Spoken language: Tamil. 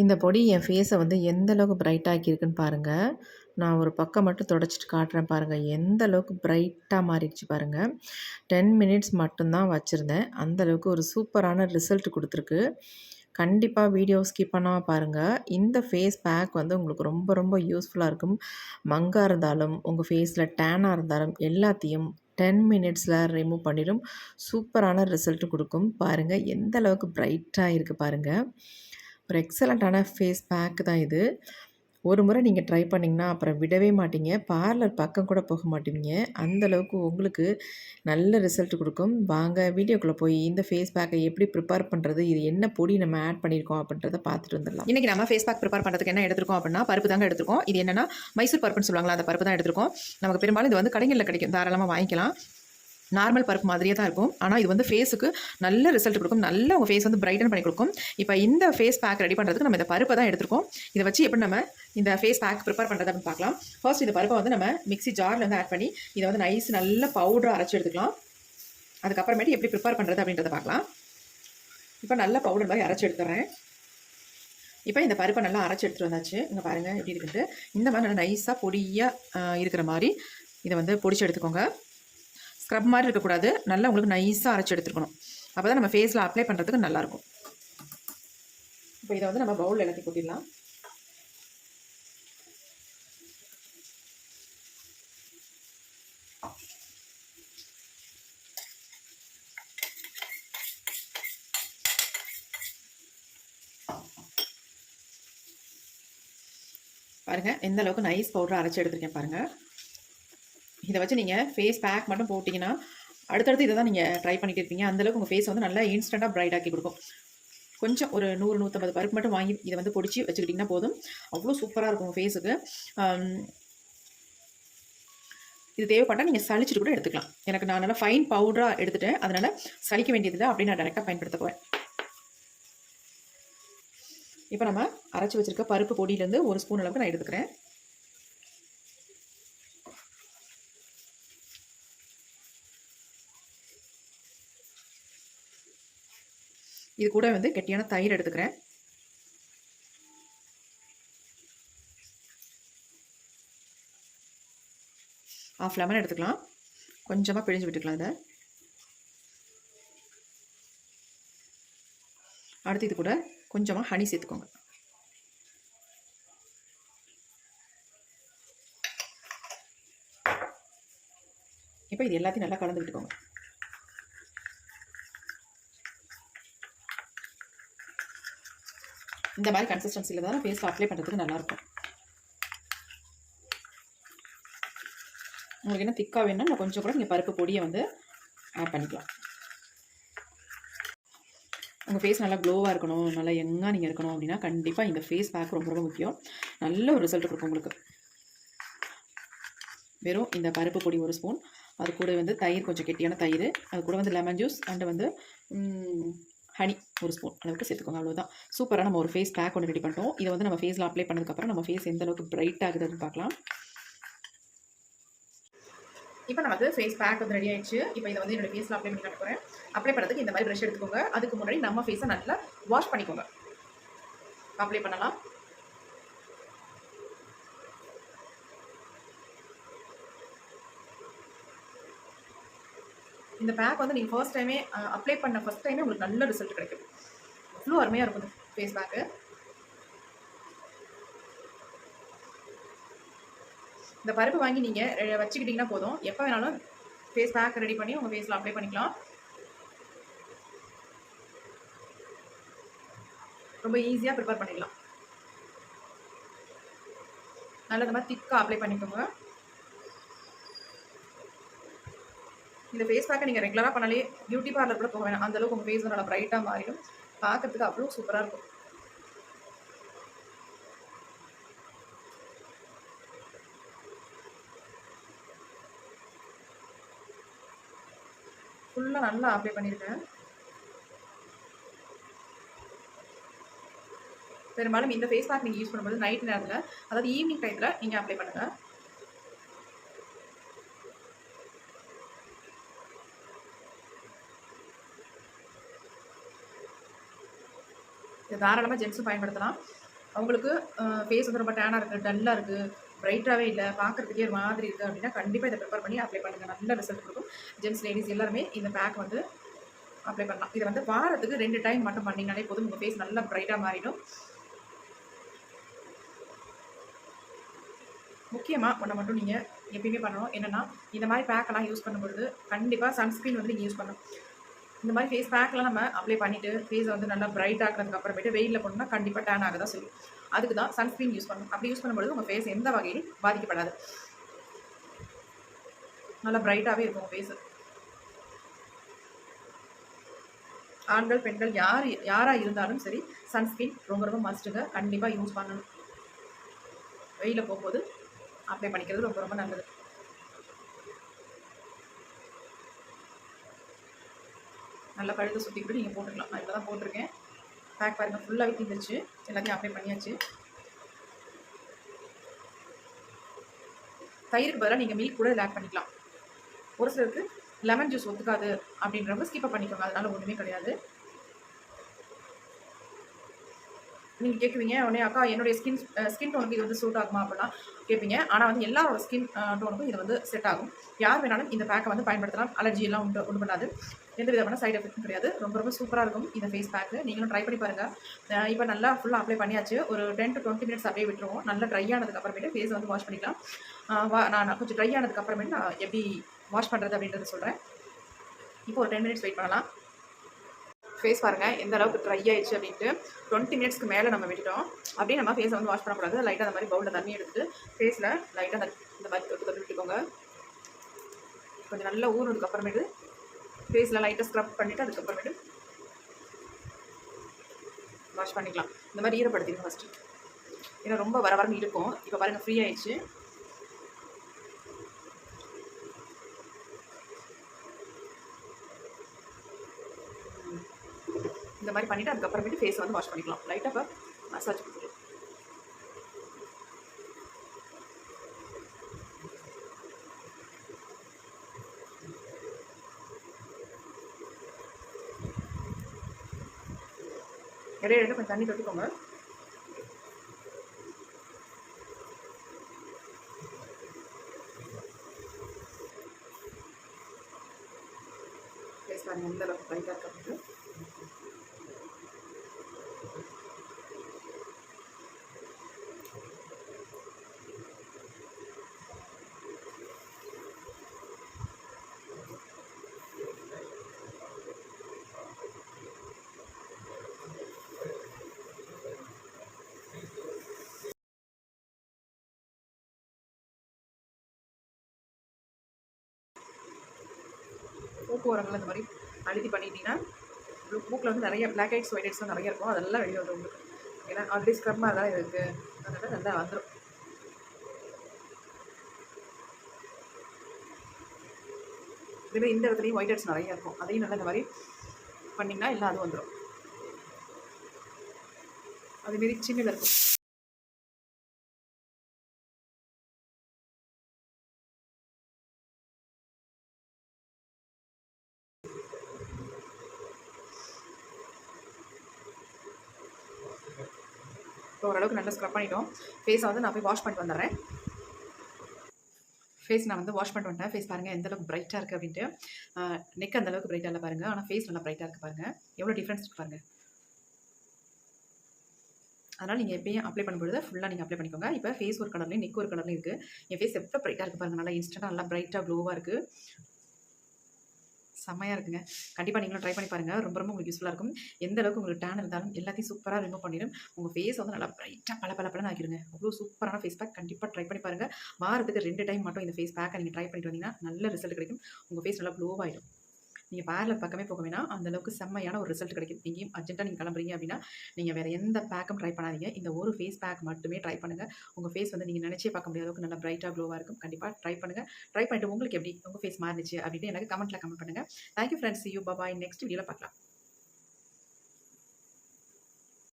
இந்த பொடி என் ஃபேஸை வந்து எந்த அளவுக்கு பிரைட் ஆக்கியிருக்குன்னு பாருங்கள் நான் ஒரு பக்கம் மட்டும் தொடச்சிட்டு காட்டுறேன் பாருங்கள் எந்த அளவுக்கு பிரைட்டாக மாறிடுச்சு பாருங்கள் டென் மினிட்ஸ் மட்டும்தான் வச்சுருந்தேன். அந்த அளவுக்கு ஒரு சூப்பரான ரிசல்ட் கொடுத்துருக்கு. கண்டிப்பாக வீடியோ ஸ்கிப் பண்ணாமல் பாருங்கள் இந்த ஃபேஸ் பேக் வந்து உங்களுக்கு ரொம்ப ரொம்ப யூஸ்ஃபுல்லாக இருக்கும். மங்காக இருந்தாலும் உங்கள் ஃபேஸில் டேனாக இருந்தாலும் எல்லாத்தையும் டென் மினிட்ஸில் ரிமூவ் பண்ணிடும். சூப்பரான ரிசல்ட் கொடுக்கும். பாருங்கள் எந்த அளவுக்கு பிரைட்டாக இருக்குது பாருங்கள் ஒரு எக்ஸலண்ட்டான ஃபேஸ் பேக் தான் இது. ஒரு முறை நீங்கள் ட்ரை பண்ணிங்கன்னா அப்புறம் விடவே மாட்டீங்க. பார்லர் பக்கம் கூட போக மாட்டீங்க. அந்த அளவுக்கு உங்களுக்கு நல்ல ரிசல்ட் கொடுக்கும். வாங்க வீடியோக்குள்ளே போய் இந்த ஃபேஸ் பேக்கை எப்படி ப்ரிப்பேர் பண்ணுறது இது என்ன பொடி நம்ம ஆட் பண்ணியிருக்கோம் அப்படின்றத பார்த்துட்டு வந்துடலாம். இன்றைக்கி நம்ம ஃபேஸ் பேக் ப்ரிப்பேர் பண்ணுறதுக்கு என்ன எடுத்துருக்கோம் அப்படின்னா பருப்பு தாங்க எடுத்துருக்கோம். இது என்னன்னா மைசூர் பருப்புன்னு சொல்லுவாங்களா அந்த பருப்பு தான் எடுத்துருக்கோம். நமக்கு பெரும்பாலும் இது வந்து கடைகளில் கிடைக்கும். தாராளமாக வாங்கிக்கலாம். நார்மல் பருப்பு மாதிரியே தான் இருக்கும். ஆனால் இது வந்து ஃபேஸுக்கு நல்ல ரிசல்ட் கொடுக்கும். நல்ல உங்கள் ஃபேஸ் வந்து பிரைட்டன் பண்ணி கொடுக்கும். இப்போ இந்த ஃபேஸ் பேக் ரெடி பண்ணுறதுக்கு நம்ம இந்த பருப்பை தான் எடுத்துருக்கோம். இதை வச்சு எப்படி நம்ம இந்த ஃபேஸ் பேக் ப்ரிப்பேர் பண்ணுறது அப்படின்னு பார்க்கலாம். ஃபர்ஸ்ட் இந்த பருப்பை வந்து நம்ம மிக்ஸி ஜாரில் வந்து ஆட் பண்ணி இதை வந்து நைஸ் நல்ல பவுடராக அரைச்சி எடுத்துக்கலாம். அதுக்கப்புறமேட்டு எப்படி ப்ரிப்பேர் பண்ணுறது அப்படின்றத பார்க்கலாம். இப்போ நல்ல பவுடர் மாதிரி அரைச்சி எடுத்துறேன். இப்போ இந்த பருப்பை நல்லா அரைச்சி எடுத்துகிட்டு வந்தாச்சு. இங்கே பாருங்கள் எப்படி இருக்குன்ட்டு. இந்த மாதிரி நல்லா நைஸாக பொடியாக இருக்கிற மாதிரி இதை வந்து பொடிச்சு எடுத்துக்கோங்க. ஸ்க்ரப் மாதிரி இருக்கக்கூடாது. நல்லா உங்களுக்கு நைஸாக அரைச்சி எடுத்துருக்கணும். அப்போ தான் நம்ம ஃபேஸில் அப்ளை பண்ணுறதுக்கு நல்லாயிருக்கும். இப்போ இதை வந்து நம்ம பவுலில் எல்லாத்தையும் கொட்டிடலாம். பாருங்கள் எந்த அளவுக்கு நைஸ் பவுடர் அரைச்சி எடுத்திருக்கேன் பாருங்கள் இதை வச்சு நீங்கள் ஃபேஸ் பேக் மட்டும் போட்டிங்கன்னா அடுத்தடுத்து இதை தான் நீங்கள் ட்ரை பண்ணிட்டு இருப்பீங்க. அந்தளவுக்கு உங்கள் ஃபேஸ் வந்து நல்லா இன்ஸ்டண்ட்டாக பிரைட் ஆக்கி கொடுக்கும். கொஞ்சம் ஒரு நூறு நூற்றம்பது பருப்பு மட்டும் வாங்கி இதை வந்து பொடிச்சு வச்சுக்கிட்டிங்கன்னா போதும். அவ்வளோ சூப்பராக இருக்கும் உங்கள் ஃபேஸுக்கு இது தேவைப்பட்டால் நீங்கள் சளிச்சிட்டு கூட எடுத்துக்கலாம். எனக்கு நான் நல்லா ஃபைன் பவுடராக எடுத்துட்டேன். அதனால் சளிக்க வேண்டியதில்லை அப்படின்னு நான் டேரெக்டாக பயன்படுத்த போகிறேன் இப்போ நம்ம அரைச்சி வச்சுருக்க பருப்பு பொடியிலேருந்து ஒரு ஸ்பூன் அளவுக்கு நான் எடுத்துக்கிறேன். இது கூட வந்து கெட்டியான தயிர் எடுத்துக்கிறேன். ஆஃப் லெமன் எடுத்துக்கலாம். கொஞ்சமாக பிழிஞ்சு விட்டுக்கலாம் இதை. அடுத்து இது கூட கொஞ்சமாக ஹனி சேர்த்துக்கோங்க. இப்போ இது எல்லாத்தையும் நல்லா கலந்து விட்டுக்கோங்க. இந்த மாதிரி கன்சிஸ்டன்சியில் தான் ஃபேஸில் அப்ளை பண்ணுறதுக்கு நல்லாயிருக்கும். உங்களுக்கு என்ன திக்காக வேணும்னா நான் கொஞ்சம் கூட நீங்கள் பருப்பு பொடியை வந்து ஆட் பண்ணிக்கலாம். உங்கள் ஃபேஸ் நல்லா க்ளோவாக இருக்கணும் நல்லா எங்காக நீங்கள் இருக்கணும் அப்படின்னா கண்டிப்பாக இந்த ஃபேஸ் பேக் ரொம்ப ரொம்ப முக்கியம். நல்ல ஒரு ரிசல்ட் கொடுக்கும் உங்களுக்கு. வெறும் இந்த பருப்பு பொடி ஒரு ஸ்பூன் அது கூட வந்து தயிர் கொஞ்சம் கெட்டியான தயிர் அது கூட வந்து லெமன் ஜூஸ் அண்டு வந்து ஹனி ஒரு ஸ்பூன் அளவுக்கு சேர்த்துக்கோங்க அவ்வளோதான் சூப்பராக நம்ம ஒரு ஃபேஸ் பேக் ஒன்று ரெடி பண்ணிட்டோம். இதை வந்து நம்ம ஃபேஸில் அப்ளை பண்ணதுக்கப்புறம் நம்ம ஃபேஸ் எந்த அளவுக்கு பிரைட் ஆகுது அப்படின்னு பார்க்கலாம். இப்போ நமக்கு ஃபேஸ் பேக் வந்து ரெடி ஆயிடுச்சு. இப்போ இதை வந்து என்னோட ஃபேஸில் அப்ளை பண்ணி காட்ட போகிறேன் அப்ளை பண்ணுறதுக்கு இந்த மாதிரி ப்ரெஷ் எடுத்துக்கோங்க. அதுக்கு முன்னாடி நம்ம ஃபேஸை நல்லா வாஷ் பண்ணிக்கோங்க. அப்ளை பண்ணலாம். இந்த பேக் வந்து நீங்கள் ஃபர்ஸ்ட் டைமே அப்ளை பண்ண ஃபர்ஸ்ட் டைமே உங்களுக்கு நல்ல ரிசல்ட் கிடைக்கும் அவ்வளோ அருமையாக இருக்கும் ஃபேஸ் பேக்கு இந்த பருப்பு வாங்கி நீங்கள் வச்சுக்கிட்டிங்கன்னா போதும். எப்போ வேணாலும் ஃபேஸ் பேக் ரெடி பண்ணி உங்கள் ஃபேஸில் அப்ளை பண்ணிக்கலாம். ரொம்ப ஈஸியாக ப்ரிப்பேர் பண்ணிக்கலாம். நல்லது மாதிரி திக்காக அப்ளை பண்ணிக்கோங்க. இந்த ஃபேஸ் பேக்கை நீங்கள் ரெகுலராக பண்ணாலே பியூட்டி பார்லர் கூட போக வேணாம். அந்தளவுக்கு உங்கள் ஃபேஸ் நல்லா ப்ரைட்டாக மாறிடும். பார்க்கறதுக்கு அவ்வளோ சூப்பராக இருக்கும். ஃபுல்லாக நல்லா அப்ளை பண்ணியிருக்கேன் பெரும்பாலும் இந்த ஃபேஸ் பேக் நீங்கள் யூஸ் பண்ணும்போது நைட் நேரத்தில் அதாவது ஈவினிங் டைத்தில் நீங்கள் அப்ளை பண்ணுங்கள் இதை தாராளமாக ஜென்ஸும் பயன்படுத்தலாம். அவங்களுக்கு ஃபேஸ் வந்து ரொம்ப டேனாக இருக்குது டல்லாக இருக்குது பிரைட்டாகவே இல்லை பார்க்குறதுக்கே ஒரு மாதிரி இருக்குது அப்படின்னா கண்டிப்பாக இதை ப்ரிப்பேர் பண்ணி அப்ளை பண்ணுங்கள் நல்ல ரிசல்ட் கொடுக்கும். ஜென்ஸ் லேடிஸ் எல்லாருமே இந்த பேக் வந்து அப்ளை பண்ணலாம். இதை வந்து வாரத்துக்கு ரெண்டு டைம் மட்டும் பண்ணிங்கனாலே போதும். உங்கள் ஃபேஸ் நல்லா பிரைட்டாக மாறிடும். முக்கியமாக ஒன்றை மட்டும் நீங்கள் எப்பயுமே பண்ணணும். என்னென்னா இந்த மாதிரி பேக்கெல்லாம் யூஸ் பண்ணும்பொழுது கண்டிப்பாக சன்ஸ்க்ரீன் வந்து நீங்கள் யூஸ் பண்ணணும். இந்த மாதிரி ஃபேஸ் பேக்கெலாம் நம்ம அப்ளை பண்ணிவிட்டு ஃபேஸை வந்து நல்லா பிரைட் ஆக்கிறதுக்கு அப்புறமேட்டு வெயிலில் போனோம்னா கண்டிப்பாக டேன் ஆக தான் செய்யும் அதுக்கு தான் சன்ஸ்க்ரீன் யூஸ் பண்ணணும். அப்படி யூஸ் பண்ணும்போது உங்கள் ஃபேஸ் எந்த வகையிலும் பாதிக்கப்படாது. நல்லா பிரைட்டாகவே இருக்கும் உங்கள் ஃபேஸு ஆண்கள் பெண்கள் யார் யாராக இருந்தாலும் சரி சன்ஸ்க்ரீன் ரொம்ப ரொம்ப மஸ்ட்டுங்க கண்டிப்பாக யூஸ் பண்ணணும். வெயிலில் போகும்போது அப்ளை பண்ணிக்கிறது ரொம்ப ரொம்ப நல்லது. நல்லா கழுத்தை சுற்றி கூட நீங்கள் போட்டுக்கலாம். நான் இப்போ தான் போட்டிருக்கேன் பேக் பாருங்கள் ஃபுல்லாகவே தீர்ந்துச்சு எல்லாத்தையும் அப்ளை பண்ணியாச்சு. தயிருக்கு பதிலாக நீங்கள் மில்க் கூட இதில் ஆட் பண்ணிக்கலாம். ஒரு சிலருக்கு லெமன் ஜூஸ் ஒத்துக்காது அப்படின்றவங்க ஸ்கிப்பை பண்ணிக்கோங்க. அதனால் ஒன்றுமே கிடையாது. நீங்கள் கேட்குவீங்க உடனே அக்கா என்னுடைய ஸ்கின் ஸ்கின் டோனுக்கு இது வந்து சூட் ஆகுமா? அப்படிலாம் கேட்பீங்க ஆனால் வந்து எல்லாரோட ஸ்கின் டோனுக்கும் இது வந்து செட் ஆகும். யார் வேணாலும் இந்த பேக்கை வந்து பயன்படுத்தலாம். அலர்ஜி எல்லாம் உண்டு உண்டு பண்ணாது. எந்த விதமான சைட் எஃபெக்ட்டும் கிடையாது. ரொம்ப ரொம்ப சூப்பராக இருக்கும் இந்த ஃபேஸ் பேக்கு நீங்களும் ட்ரை பண்ணி பாருங்கள் இப்போ நல்லா ஃபுல்லாக அப்ளை பண்ணியாச்சு. ஒரு டென் டு டுவெண்ட்டி மினிட்ஸ் அப்படியே விட்டுருவோம். நல்லா ட்ரை ஆனதுக்கு அப்புறமேட்டு ஃபேஸ் வந்து வாஷ் பண்ணிக்கலாம். வா நான் கொஞ்சம் ட்ரை ஆனதுக்கு அப்புறமேட்டு நான் எப்படி வாஷ் பண்ணுறது அப்படின்றத சொல்கிறேன் இப்போ ஒரு டென் மினிட்ஸ் வெயிட் பண்ணலாம். ஃபேஸ் பாருங்கள் எந்த அளவுக்கு ட்ரை ஆயிடுச்சு அப்படின்ட்டு டுவெண்ட்டி மினிட்ஸ்க்கு மேலே நம்ம விட்டுட்டோம். அப்படியே நம்ம ஃபேஸை வந்து வாஷ் பண்ணக்கூடாது. லைட்டாக அந்த மாதிரி பவுலில் தண்ணி எடுத்துட்டு ஃபேஸில் லைட்டாக இந்த மாதிரி தொட்டு தொட்டு விட்டுக்கோங்க. கொஞ்சம் நல்லா ஊறினதுக்கு அப்புறமேட்டு ஃபேஸில் லைட்டாக ஸ்க்ரப் பண்ணிவிட்டு அதுக்கப்புறமேட்டு வாஷ் பண்ணிக்கலாம். இந்த மாதிரி ஈரப்படுத்திடுங்க ஃபஸ்ட்டு ஏன்னா ரொம்ப வர வரன்னு இருக்கும். இப்போ பாருங்கள் ஃப்ரீ ஆயிடுச்சு. மாதிரி பண்ணிவிட்டு அதுக்கப்புறமேட்டு ஃபேஸ் வந்து வாஷ் பண்ணிக்கலாம். லைட்டாக இப்போ மசாஜ் கொடுத்துட்டு. இடையில இடையில கொஞ்சம் தண்ணி தொட்டுக்கோங்க. பாருங்கள் பாருங்க எந்த அளவுக்கு லைட்டாக இருக்கிறது போக்குவரங்கள் இந்த மாதிரி அழுத்தி பண்ணிட்டீங்கன்னா மூக்கில் வந்து நிறைய பிளாக் ஹெட்ஸ் ஒயிட் ஹெட்ஸ்லாம் நிறைய இருக்கும். அதெல்லாம் வெளியே வந்து உங்களுக்கு. ஏன்னா ஆல்ரெடி ஸ்க்ரப்மாக தான் இருக்குது அதனால் நல்லா வந்துடும் இதுமாதிரி இந்த இடத்துலையும் ஒயிட் ஹெட்ஸ் நிறைய இருக்கும். அதையும் நல்லா இந்த மாதிரி பண்ணிங்கன்னா எல்லாம் அது வந்துடும் அதுமாரி சின்னதாக இருக்கும். இப்போ ஓரளவுக்கு நல்லா ஸ்க்ரப் பண்ணிட்டோம். ஃபேஸை வந்து நான் போய் வாஷ் பண்ணிட்டு வந்துடுறேன். ஃபேஸ் நான் வந்து வாஷ் பண்ணிட்டு வந்தேன் ஃபேஸ் பாருங்கள் எந்த அளவுக்கு பிரைட்டாக இருக்குது அப்படின்ட்டு. நெக் அந்த அளவுக்கு பிரைட்டாக இல்லை பாருங்கள் ஆனால் ஃபேஸ் நல்லா பிரைட்டாக இருக்குது பாருங்கள் எவ்வளோ டிஃப்ரென்ஸ் இருக்குது பாருங்கள் அதனால் நீங்கள் எப்பயும் அப்ளை பண்ணும்பொழுது ஃபுல்லாக நீங்கள் அப்ளை பண்ணிக்கோங்க. இப்போ ஃபேஸ் ஒரு கலர்லேயும் நெக் ஒரு கலர்லேயும் இருக்குது என் ஃபேஸ் எவ்வளோ பிரைட்டாக இருக்குது பாருங்கள் நல்லா இன்ஸ்டன்ட்டாக நல்லா பிரைட்டாக க்ளோவாக இருக்குது செம்மையாக இருக்குங்க. கண்டிப்பாக நீங்களும் ட்ரை பண்ணி பாருங்கள் ரொம்ப ரொம்ப உங்களுக்கு யூஸ்ஃபுல்லாக இருக்கும். எந்த அளவுக்கு உங்களுக்கு டேன் இருந்தாலும் எல்லாத்தையும் சூப்பராக ரிமூவ் பண்ணிடும் உங்கள் ஃபேஸ் வந்து நல்லா பிரைட்டாக பல பல பலன்னு ஆகிருங்க அவ்வளோ சூப்பரான ஃபேஸ் பேக் கண்டிப்பாக ட்ரை பண்ணி பாருங்கள் வாரத்துக்கு ரெண்டு டைம் மட்டும் இந்த ஃபேஸ் பேக்கை நீங்கள் ட்ரை பண்ணிட்டு வந்தீங்கன்னா நல்ல ரிசல்ட் கிடைக்கும். உங்கள் ஃபேஸ் நல்லா க்ளோவாகிடும் நீங்கள் பேரில் பக்கமே போக வேணாம். அந்த அளவுக்கு செம்மையான ஒரு ரிசல்ட் கிடைக்கும் எங்கேயும் அர்ஜென்ட்டாக நீங்கள் கிளம்புறீங்க அப்படின்னா நீங்கள் வேறு எந்த பேக்கும் ட்ரை பண்ணாதீங்க. இந்த ஒரு ஃபேஸ் பேக் மட்டுமே ட்ரை பண்ணுங்கள் உங்கள் ஃபேஸ் வந்து நீங்கள் நினச்சே பார்க்க முடியாத அளவுக்கு நல்லா பிரைட்டாக க்ளோவாக இருக்கும். கண்டிப்பாக ட்ரை பண்ணுங்கள் ட்ரை பண்ணிட்டு உங்களுக்கு எப்படி உங்கள் ஃபேஸ் மாறிச்சு அப்படின்னு எனக்கு கமெண்ட்டில் கமெண்ட் பண்ணுங்கள் thank you friends you bye next வீடியோவில் பார்க்கலாம்.